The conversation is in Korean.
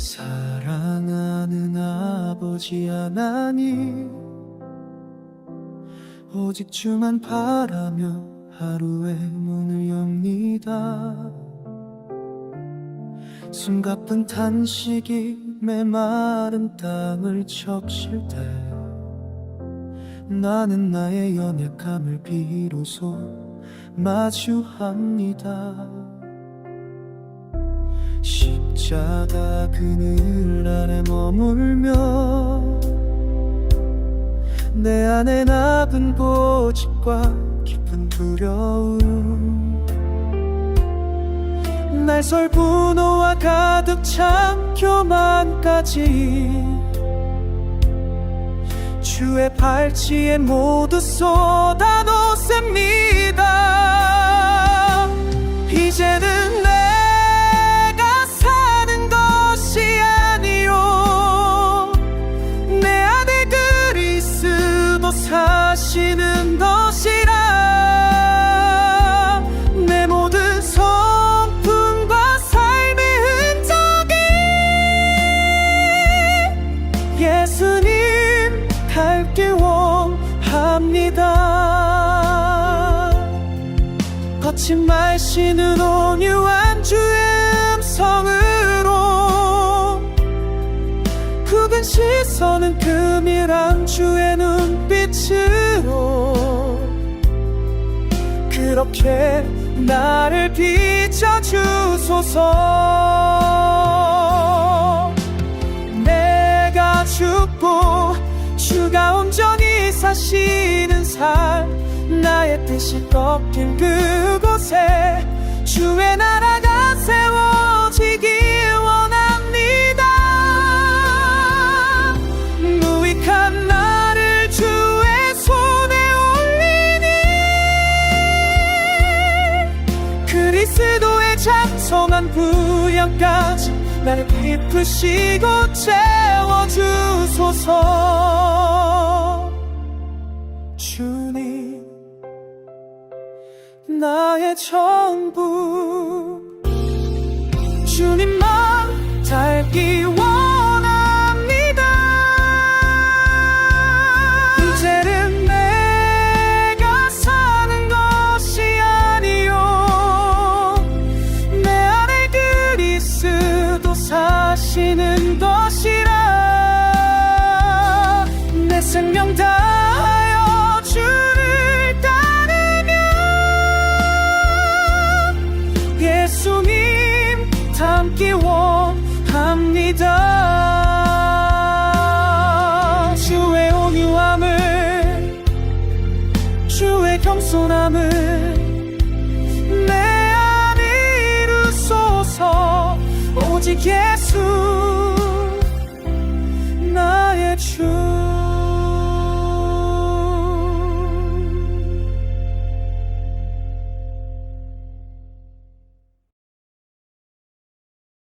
사랑하는 아버지 하나님 오직 주만 바라며 하루의 문을 엽니다. 숨가쁜 탄식이 메마른 땅을 적실 때 나는 나의 연약함을 비로소 마주합니다 십자가 그늘 아래 머물며 내 안에 나쁜 고집과 깊은 두려움. 날설 분노와 가득 찬 교만까지 주의 발치에 모두 쏟아놓습니다 거친 말씨는 온유한 주의 음성으로 굳은 시선은 금이란 주의 눈빛으로 그렇게 나를 비춰주소서. 내가 죽고 주가 온전히 사시는 삶 나의 뜻이 꺾인 그곳에 주의 나라가 세워지길 원합니다. 무익한 나를 주의 손에 올리니 그리스도의 장성한 부양까지 나를 깊으시고 채워주소서 나의 전부. 주님만 닮기 내 안에 이루소서. 오직 예수